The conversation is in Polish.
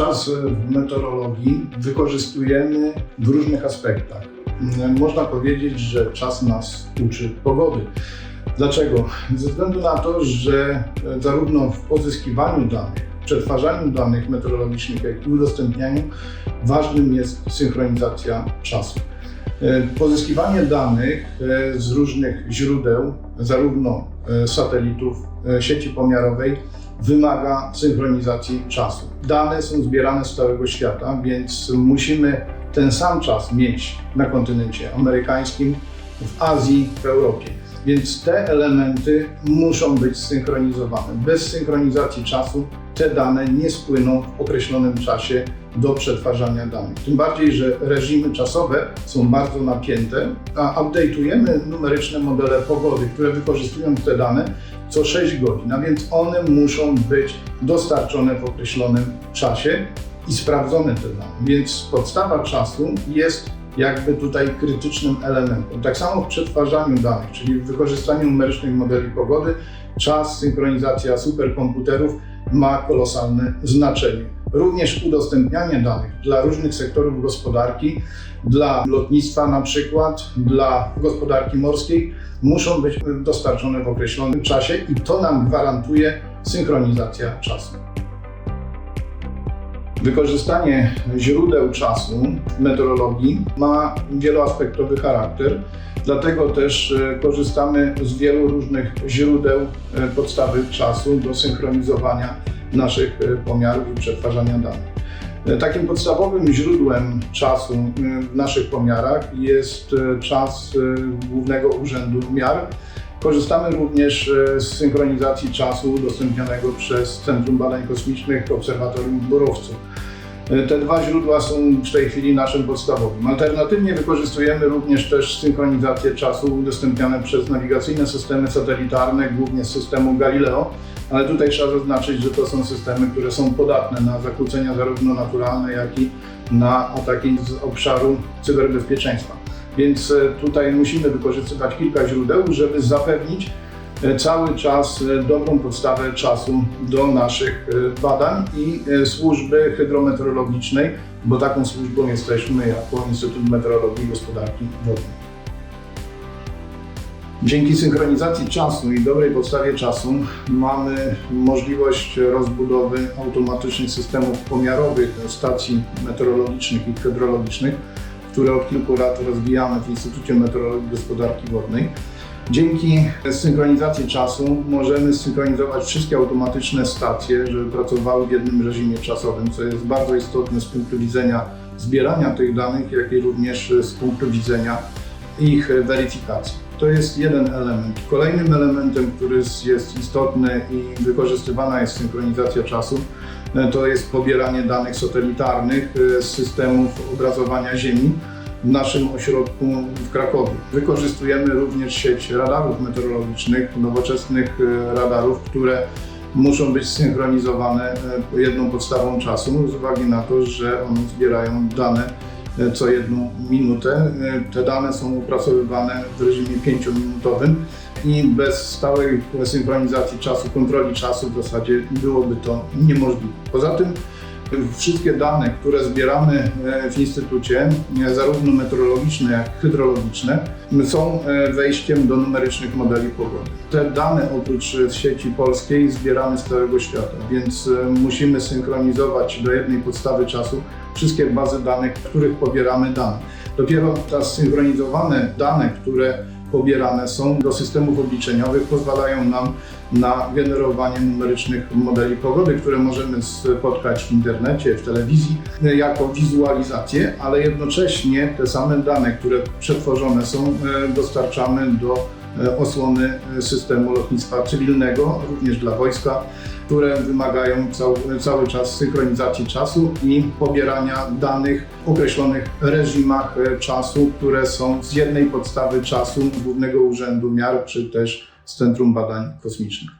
Czas w meteorologii wykorzystujemy w różnych aspektach. Można powiedzieć, że czas nas uczy pogody. Dlaczego? Ze względu na to, że zarówno w pozyskiwaniu danych, przetwarzaniu danych meteorologicznych, jak i udostępnianiu, ważnym jest synchronizacja czasu. E, Pozyskiwanie danych e, z różnych źródeł, zarówno e, satelitów, e, sieci pomiarowej, wymaga synchronizacji czasu. Dane są zbierane z całego świata, więc musimy ten sam czas mieć na kontynencie amerykańskim, w Azji, w Europie. Więc te elementy muszą być zsynchronizowane. Bez synchronizacji czasu te dane nie spłyną w określonym czasie do przetwarzania danych. Tym bardziej, że reżimy czasowe są bardzo napięte, a update'ujemy numeryczne modele pogody, które wykorzystują te dane co 6 godzin, a więc one muszą być dostarczone w określonym czasie i sprawdzone te dane. Więc podstawa czasu jest jakby tutaj krytycznym elementem. Tak samo w przetwarzaniu danych, czyli w wykorzystaniu numerycznych modeli pogody, czas, synchronizacja superkomputerów ma kolosalne znaczenie. Również udostępnianie danych dla różnych sektorów gospodarki, dla lotnictwa na przykład, dla gospodarki morskiej muszą być dostarczone w określonym czasie i to nam gwarantuje synchronizacja czasu. Wykorzystanie źródeł czasu meteorologii ma wieloaspektowy charakter, dlatego też e, korzystamy z wielu różnych źródeł e, podstawy czasu do synchronizowania naszych e, pomiarów i przetwarzania danych. Takim podstawowym źródłem czasu w naszych pomiarach jest czas Głównego Urzędu Miar. Korzystamy również e, z synchronizacji czasu udostępnianego przez Centrum Badań Kosmicznych Obserwatorium w Borowcu. E, Te dwa źródła są w tej chwili naszym podstawowym. Alternatywnie wykorzystujemy również też synchronizację czasu udostępniane przez nawigacyjne systemy satelitarne, głównie z systemu Galileo, ale tutaj trzeba zaznaczyć, że to są systemy, które są podatne na zakłócenia zarówno naturalne, jak i na ataki z obszaru cyberbezpieczeństwa. Więc e, tutaj musimy wykorzystywać kilka źródeł, żeby zapewnić e, cały czas e, dobrą podstawę czasu do naszych badań i służby hydrometeorologicznej, bo taką służbą jesteśmy jako Instytut Meteorologii i Gospodarki Wodnej. Dzięki synchronizacji czasu i dobrej podstawie czasu mamy możliwość rozbudowy automatycznych systemów pomiarowych stacji meteorologicznych i hydrologicznych, które od kilku lat rozwijamy w Instytucie Meteorologii i Gospodarki Wodnej. Dzięki synchronizacji czasu możemy synchronizować wszystkie automatyczne stacje, żeby pracowały w jednym reżimie czasowym, co jest bardzo istotne z punktu widzenia zbierania tych danych, jak i również z punktu widzenia ich weryfikacji. To jest jeden element. Kolejnym elementem, który jest istotny i wykorzystywana jest synchronizacja czasu, to jest pobieranie danych satelitarnych e, z systemów obrazowania Ziemi w naszym ośrodku w Krakowie. Wykorzystujemy również sieć radarów meteorologicznych, nowoczesnych e, radarów, które muszą być synchronizowane e, jedną podstawą czasu z uwagi na to, że one zbierają dane e, co jedną minutę. E, Te dane są opracowywane w reżimie 5-minutowym i bez stałej synchronizacji czasu, kontroli czasu w zasadzie byłoby to niemożliwe. Poza tym Wszystkie dane, które zbieramy e, w Instytucie, e, zarówno meteorologiczne, jak i hydrologiczne, są e, wejściem do numerycznych modeli pogody. Te dane oprócz sieci polskiej zbieramy z całego świata, więc musimy synchronizować do jednej podstawy czasu wszystkie bazy danych, w których pobieramy dane. Dopiero te synchronizowane dane, które pobierane są do systemów obliczeniowych, pozwalają nam na generowanie numerycznych modeli pogody, które możemy spotkać w internecie, w telewizji jako wizualizację, ale jednocześnie te same dane, które przetworzone są, e, dostarczamy do osłony systemu lotnictwa cywilnego, również dla wojska, które wymagają cał, cały czas synchronizacji czasu i pobierania danych w określonych reżimach e, czasu, które są z jednej podstawy czasu Głównego Urzędu Miar czy też z Centrum Badań Kosmicznych.